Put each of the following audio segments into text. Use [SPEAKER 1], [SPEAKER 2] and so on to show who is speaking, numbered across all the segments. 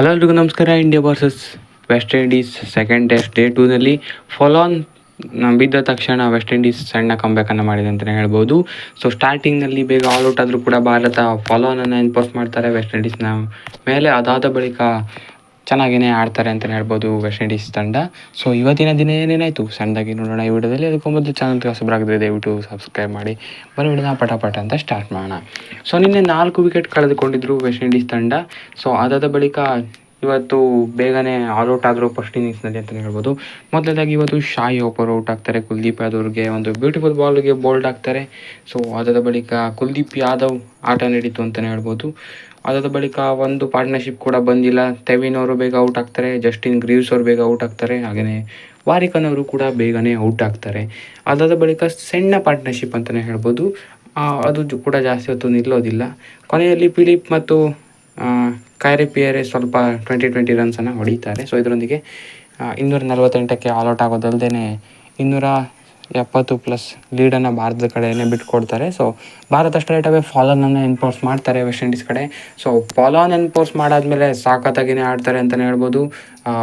[SPEAKER 1] Hello ನಮಸ್ಕಾರ India versus West Indies second test day ಟೂನಲ್ಲಿ follow on ಬಿದ್ದ ತಕ್ಷಣ ವೆಸ್ಟ್ ಇಂಡೀಸ್ ಸಣ್ಣ ಕಂಬ್ಯಾಕನ್ನು ಮಾಡಿದೆ ಅಂತಲೇ ಹೇಳ್ಬೋದು. ಸೊ ಸ್ಟಾರ್ಟಿಂಗ್ನಲ್ಲಿ ಬೇಗ ಆಲ್ ಔಟ್ ಆದರೂ ಕೂಡ ಭಾರತ ಫಾಲೋನನ್ನು ಎನ್ಫೋರ್ಸ್ ಮಾಡ್ತಾರೆ ವೆಸ್ಟ್ ಇಂಡೀಸ್ನ ಮೇಲೆ. ಅದಾದ ಬಳಿಕ ಚೆನ್ನಾಗೇ ಆಡ್ತಾರೆ ಅಂತಲೇ ಹೇಳ್ಬೋದು ವೆಸ್ಟ್ ಇಂಡೀಸ್ ತಂಡ. ಸೊ ಇವತ್ತಿನ ದಿನ ಏನೇನಾಯಿತು? ಸಣ್ಣದಾಗಿ ನೋಡೋಣ. ಈ ವಿಡಿಯೋದಲ್ಲಿ ಅದಕ್ಕೂ ಮೊದಲು ಚಾನಲ್ ಹೊಸಬರಾಗಿದೆ ದಯವಿಟ್ಟು ಸಬ್ಸ್ಕ್ರೈಬ್ ಮಾಡಿ. ಬರೋ ವಿಡಿಯೋನ ಪಟ ಪಟ ಅಂತ ಸ್ಟಾರ್ಟ್ ಮಾಡೋಣ. ಸೊ ನಿನ್ನೆ ನಾಲ್ಕು ವಿಕೆಟ್ ಕಳೆದುಕೊಂಡಿದ್ರು ವೆಸ್ಟ್ ಇಂಡೀಸ್ ತಂಡ. ಸೊ ಅದಾದ ಬಳಿಕ ಇವತ್ತು ಬೇಗನೆ ಆಲ್ ಔಟ್ ಆದರು ಫಸ್ಟ್ ಇನ್ನಿಂಗ್ಸ್ನಲ್ಲಿ ಅಂತಲೇ ಹೇಳ್ಬೋದು. ಮೊದಲನೇದಾಗಿ ಇವತ್ತು ಶಾಯಿ ಓಪರ್ ಔಟ್ ಆಗ್ತಾರೆ. ಕುಲ್ದೀಪ್ ಯಾದವ್ರಿಗೆ ಒಂದು ಬ್ಯೂಟಿಫುಲ್ ಬಾಲ್ಗೆ ಬೋಲ್ಡ್ ಆಗ್ತಾರೆ. ಸೊ ಅದಾದ ಬಳಿಕ ಕುಲ್ದೀಪ್ ಯಾದವ್ ಆಟ ನಡೀತು ಅಂತಲೇ ಹೇಳ್ಬೋದು. ಅದಾದ ಬಳಿಕ ಒಂದು ಪಾರ್ಟ್ನರ್ಶಿಪ್ ಕೂಡ ಬಂದಿಲ್ಲ. ತೆವಿನ್ ಅವರು ಬೇಗ ಔಟ್ ಆಗ್ತಾರೆ. ಜಸ್ಟಿನ್ ಗ್ರೀವ್ಸ್ ಅವರು ಬೇಗ ಔಟ್ ಆಗ್ತಾರೆ. ಹಾಗೆಯೇ ವಾರಿಕನ್ ಅವರು ಕೂಡ ಬೇಗನೆ ಔಟ್ ಆಗ್ತಾರೆ. ಅದಾದ ಬಳಿಕ ಸಣ್ಣ ಪಾರ್ಟ್ನರ್ಶಿಪ್ ಅಂತಲೇ ಹೇಳ್ಬೋದು. ಅದು ಕೂಡ ಜಾಸ್ತಿ ಹೊತ್ತು ನಿಲ್ಲೋದಿಲ್ಲ. ಕೊನೆಯಲ್ಲಿ ಫಿಲಿಪ್ ಮತ್ತು ಕೈರಿ ಪಿಯರೆ ಸ್ವಲ್ಪ ಟ್ವೆಂಟಿ ಟ್ವೆಂಟಿ ರನ್ಸನ್ನು ಹೊಡೀತಾರೆ. ಸೊ ಇದರೊಂದಿಗೆ ಇನ್ನೂರ ನಲವತ್ತೆಂಟಕ್ಕೆ ಆಲ್ ಔಟ್ ಆಗೋದಲ್ಲದೇ ಇನ್ನೂರ ಎಪ್ಪತ್ತು ಪ್ಲಸ್ ಲೀಡನ್ನು ಭಾರತದ ಕಡೆಯೇ ಬಿಟ್ಕೊಡ್ತಾರೆ. ಸೊ ಭಾರತ ಸ್ಟ್ರೈಟ್ ಅವೇ ಫಾಲೋನನ್ನು ಎನ್ಫೋರ್ಸ್ ಮಾಡ್ತಾರೆ ವೆಸ್ಟ್ ಇಂಡೀಸ್ ಕಡೆ. ಸೊ ಫಾಲೋನ್ ಎನ್ಫೋರ್ಸ್ ಮಾಡಾದ್ಮೇಲೆ ಸಾಕತ್ತಾಗಿನೇ ಆಡ್ತಾರೆ ಅಂತಲೇ ಹೇಳ್ಬೋದು.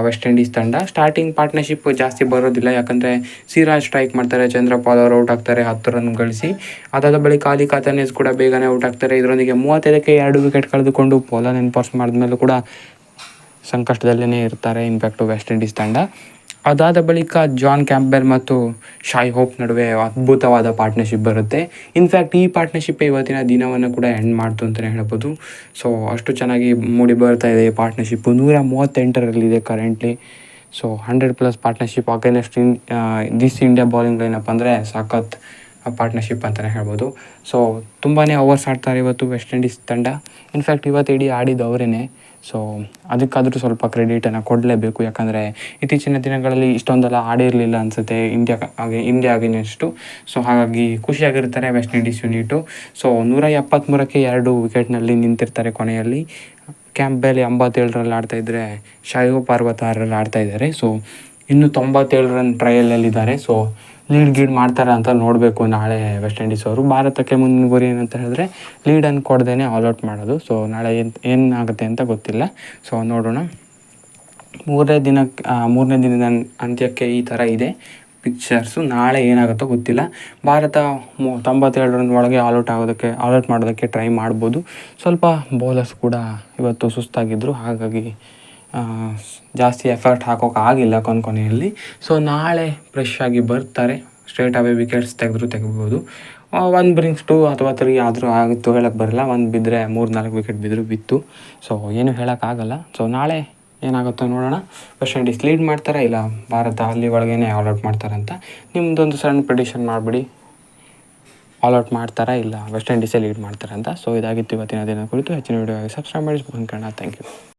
[SPEAKER 1] ವೆಸ್ಟ್ ಇಂಡೀಸ್ ತಂಡ. ಸ್ಟಾರ್ಟಿಂಗ್ ಪಾರ್ಟ್ನರ್ಶಿಪ್ ಜಾಸ್ತಿ ಬರೋದಿಲ್ಲ. ಯಾಕಂದರೆ ಸಿರಾಜ್ ಸ್ಟ್ರೈಕ್ ಮಾಡ್ತಾರೆ, ಚಂದ್ರಪಾಲ್ ಅವರು ಔಟ್ ಆಗ್ತಾರೆ, ಹತ್ತು ರನ್ ಗಳಿಸಿ. ಅದಾದ ಬಳಿಕ ಅಲಿ ಕಾತನೇಸ್ ಕೂಡ ಬೇಗನೆ ಔಟ್ ಆಗ್ತಾರೆ. ಇದರೊಂದಿಗೆ ಮೂವತ್ತೈದಕ್ಕೆ ಎರಡು ವಿಕೆಟ್ ಕಳೆದುಕೊಂಡು ಪೋಲನ್ ಎನ್ಫೋರ್ಸ್ ಮಾಡಿದ್ಮೇಲೂ ಕೂಡ ಸಂಕಷ್ಟದಲ್ಲೇ ಇರ್ತಾರೆ ಇನ್ಫ್ಯಾಕ್ಟು ವೆಸ್ಟ್ ಇಂಡೀಸ್ ತಂಡ. ಅದಾದ ಬಳಿಕ ಜಾನ್ ಕ್ಯಾಂಪೆಲ್ ಮತ್ತು ಶಾಯ್ ಹೋಪ್ ನಡುವೆ ಅದ್ಭುತವಾದ ಪಾರ್ಟ್ನರ್ಶಿಪ್ ಬರುತ್ತೆ. ಇನ್ಫ್ಯಾಕ್ಟ್ ಈ ಪಾರ್ಟ್ನರ್ಶಿಪ್ ಇವತ್ತಿನ ದಿನವನ್ನು ಕೂಡ ಎಂಡ್ ಮಾಡ್ತು ಅಂತಲೇ ಹೇಳ್ಬೋದು. ಸೊ, ಅಷ್ಟು ಚೆನ್ನಾಗಿ ಮೂಡಿ ಬರ್ತಾ ಇದೆ ಈ ಪಾರ್ಟ್ನರ್ಶಿಪ್ಪು. ನೂರ ಮೂವತ್ತೆಂಟರಲ್ಲಿದೆ currently so, hundred plus partnership against in this India bowling lineup ಅಂದರೆ ಸಖತ್ ಪಾರ್ಟ್ನರ್ಶಿಪ್ ಅಂತಲೇ ಹೇಳ್ಬೋದು. ಸೊ ತುಂಬಾ ಓವರ್ಸ್ ಆಡ್ತಾರೆ ಇವತ್ತು ವೆಸ್ಟ್ ಇಂಡೀಸ್ ತಂಡ. ಇನ್ಫ್ಯಾಕ್ಟ್ ಇವತ್ತು ಇಡೀ ಆಡಿದ್ದು ಅವರೇನೆ ಸೊ ಅದಕ್ಕಾದರೂ ಸ್ವಲ್ಪ ಕ್ರೆಡಿಟನ್ನು ಕೊಡಲೇಬೇಕು. ಯಾಕಂದರೆ ಇತ್ತೀಚಿನ ದಿನಗಳಲ್ಲಿ ಇಷ್ಟೊಂದೆಲ್ಲ ಆಡಿರಲಿಲ್ಲ ಅನಿಸುತ್ತೆ. ಇಂಡಿಯಾ ಹಾಗೆ ಇಂಡಿಯಾ ಅಗೇನೆಸ್ಟು ಸೊ ಹಾಗಾಗಿ ಖುಷಿಯಾಗಿರ್ತಾರೆ ವೆಸ್ಟ್ ಇಂಡೀಸ್ ಯೂನಿಟು ಸೊ ನೂರ ಎಪ್ಪತ್ತ್ಮೂರಕ್ಕೆ ಎರಡು ವಿಕೆಟ್ನಲ್ಲಿ ನಿಂತಿರ್ತಾರೆ ಕೊನೆಯಲ್ಲಿ. ಕ್ಯಾಂಪೆಲ್ ಎಂಬತ್ತೇಳರಲ್ಲಿ ಆಡ್ತಾ ಇದ್ದರೆ ಶಾಯು ಪಾರ್ವತಾರರಲ್ಲಿ ಆಡ್ತಾಯಿದ್ದಾರೆ ಸೊ ಇನ್ನು ತೊಂಬತ್ತೇಳು ರನ್ ಟ್ರಯಲಲ್ಲಿದ್ದಾರೆ ಸೊ ಲೀಡ್ ಗೀಡ್ ಮಾಡ್ತಾರೆ ಅಂತ ನೋಡಬೇಕು ನಾಳೆ ವೆಸ್ಟ್ ಇಂಡೀಸ್ ಅವರು. ಭಾರತಕ್ಕೆ ಮುಂದಿನ ಗುರಿ ಏನಂತ ಹೇಳಿದ್ರೆ ಲೀಡನ್ನು ಕೊಡ್ದೇ ಆಲ್ಔಟ್ ಮಾಡೋದು. ಸೊ ನಾಳೆ ಏನು ಏನಾಗುತ್ತೆ ಅಂತ ಗೊತ್ತಿಲ್ಲ. ಸೊ ನೋಡೋಣ. ಮೂರನೇ ದಿನಕ್ಕೆ ಮೂರನೇ ದಿನದ ಅಂತ್ಯಕ್ಕೆ ಈ ಥರ ಇದೆ ಪಿಕ್ಚರ್ಸು ನಾಳೆ ಏನಾಗುತ್ತೋ ಗೊತ್ತಿಲ್ಲ. ಭಾರತ ಮೂ ತೊಂಬತ್ತೇಳು ರನ್ ಒಳಗೆ ಆಲ್ಔಟ್ ಆಗೋದಕ್ಕೆ ಆಲ್ಔಟ್ ಮಾಡೋದಕ್ಕೆ ಟ್ರೈ ಮಾಡ್ಬೋದು. ಸ್ವಲ್ಪ ಬೌಲರ್ಸ್ ಕೂಡ ಇವತ್ತು ಸುಸ್ತಾಗಿದ್ದರು ಹಾಗಾಗಿ ಜಾಸ್ತಿ ಎಫರ್ಟ್ ಹಾಕೋಕ್ಕಾಗಿಲ್ಲ ಕೊನೆ ಕೊನೆಯಲ್ಲಿ. ಸೊ ನಾಳೆ ಫ್ರೆಶ್ ಆಗಿ ಬರ್ತಾರೆ. ಸ್ಟ್ರೇಟ್ ಅವೇ ವಿಕೆಟ್ಸ್ ತೆಗೆದ್ರು ತೆಗಿಬೋದು. ಒಂದು ಬ್ರಿಂಗ್ಸ್ ಟು ಅಥವಾ ತ್ರೀ ಆದರೂ ಆಗಿತ್ತು ಹೇಳಕ್ಕೆ ಬರಲ್ಲ. ಒಂದು ಬಿದ್ದರೆ ಮೂರು, ನಾಲ್ಕು ವಿಕೆಟ್ ಬಿದ್ದರೂ ಬಿತ್ತು. ಸೊ ಏನು ಹೇಳೋಕ್ಕಾಗಲ್ಲ ಸೊ ನಾಳೆ ಏನಾಗುತ್ತೋ ನೋಡೋಣ. ವೆಸ್ಟ್ ಇಂಡೀಸ್ ಲೀಡ್ ಮಾಡ್ತಾರೆ. ಇಲ್ಲ, ಭಾರತ ಅಲ್ಲಿ ಒಳಗೇನೆ ಆಲ್ಔಟ್ ಮಾಡ್ತಾರೆ ಅಂತ. ನಿಮ್ಮದೊಂದು ಸಣ್ಣ ಪ್ರಿಡಿಷನ್ ಮಾಡಿಬಿಡಿ. ಆಲ್ಔಟ್ ಮಾಡ್ತಾರಾ ಇಲ್ಲ ವೆಸ್ಟ್ ಇಂಡೀಸೇ ಲೀಡ್ ಮಾಡ್ತಾರೆ ಅಂತ. ಸೊ ಇದಾಗಿತ್ತು ಇವತ್ತಿನ ದಿನ ಕುರಿತು. ಹೆಚ್ಚಿನ ವೀಡಿಯೋ ಸಬ್ಸ್ಕ್ರೈಬ್ ಮಾಡಿ. Kannada thank you